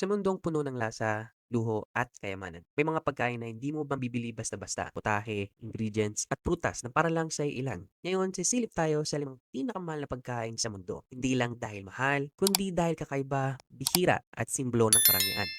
Sa mundong puno ng lasa, luho at kayamanan, may mga pagkain na hindi mo mabibili basta-basta. Putahe, ingredients at prutas na para lang sa ilan. Ngayon, sisilip tayo sa limang pinakamahal na pagkain sa mundo. Hindi lang dahil mahal, kundi dahil kakaiba, bihira at simbolo ng karangyaan.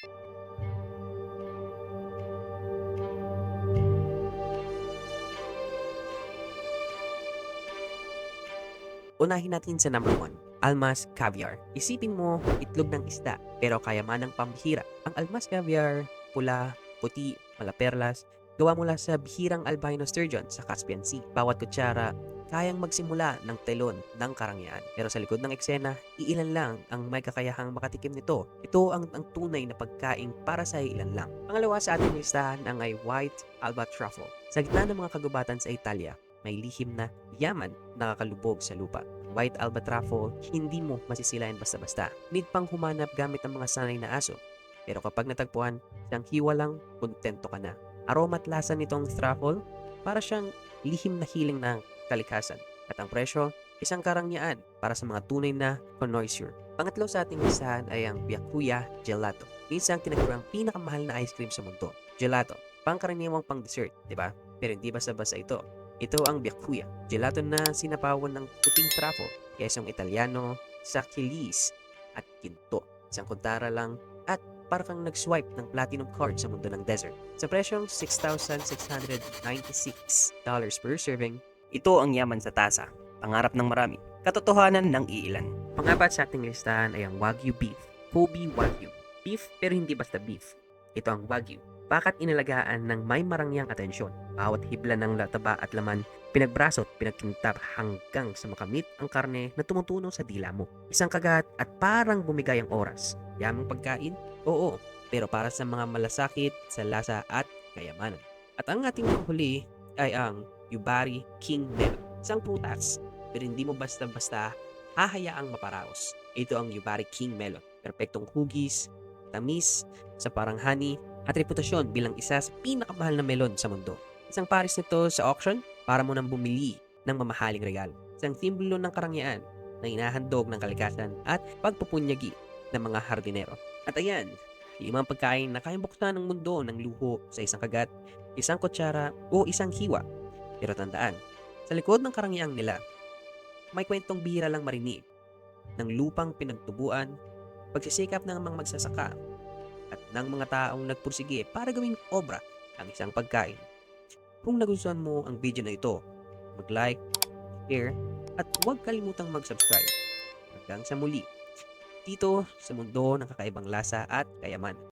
Unahin natin sa number 1, Almas Caviar. Isipin mo, itlog ng isda, pero kayamanang pambihira. Ang Almas Caviar, pula, puti, malaperlas, gawa mula sa bihirang albino sturgeon sa Caspian Sea. Bawat kutsara, kayang magsimula ng telon ng karangyaan. Pero sa likod ng eksena, iilan lang ang may kakayahang makatikim nito. Ito ang, ang tunay na pagkain para sa ilan lang. Pangalawa sa ating listahan ang ay White Alba Truffle. Sa gitna ng mga kagubatan sa Italia, may lihim na yaman nakakalubog sa lupa. White Alba Truffle, hindi mo masisilayan basta-basta. Need pang humanap gamit ang mga sanay na aso. Pero kapag natagpuan, siyang hiwa lang, kontento ka na. Aroma at lasa nitong truffle, para siyang lihim na hiling ng kalikasan. At ang presyo, isang karangyaan para sa mga tunay na connoisseur. Pangatlo sa ating listahan ay ang Byakuya Gelato. Minsan tinagurang pinakamahal na ice cream sa mundo. Gelato, pangkaraniwang pang dessert, di ba? Pero hindi basta-basta ito. Ito ang Byakuya, gelato na sinapawan ng puting truffle, kesong Italiano, sakilis, at ginto. Isang kuntara lang at para kang nag-swipe ng platinum card sa mundo ng desert. Sa presyong $6,696 per serving, ito ang yaman sa tasa, pangarap ng marami, katotohanan ng iilan. Pangapat sa ating listahan ay ang Wagyu beef, Kobe Wagyu. Beef pero hindi basta beef. Ito ang Wagyu. Bakat inalagaan ng may marangyang atensyon. Bawat hibla ng lataba at laman, pinagbrasot, pinagkintap hanggang sa makamit ang karne na tumutunaw sa dila mo. Isang kagat at parang bumigay ang oras. Yamang pagkain? Oo, pero para sa mga malasakit sa lasa at kayamanan. At ang ating huli ay ang Yubari King Melon. Isang prutas, pero hindi mo basta-basta hahayaang maparaos. Ito ang Yubari King Melon. Perpektong hugis, tamis, sa parang honey, at reputasyon bilang isa sa pinakamahal na melon sa mundo. Isang pares nito sa auction para mo nang bumili ng mamahaling regalo. Isang simbolo ng karangyaan na inahandog ng kalikasan at pagpupunyagi ng mga hardinero. At ayan, limang pagkain na kayang buksan ng mundo ng luho sa isang kagat, isang kutsara o isang hiwa. Pero tandaan, sa likod ng karangyang nila, may kwentong bihira lang marinig ng lupang pinagtubuan, pagsisikap ng mga magsasaka, ng mga taong nagpursige para gawing obra ang isang pagkain. Kung nagustuhan mo ang video na ito, mag-like, share, at huwag kalimutang mag-subscribe. Hanggang sa muli, dito sa mundo ng kakaibang lasa at kayaman.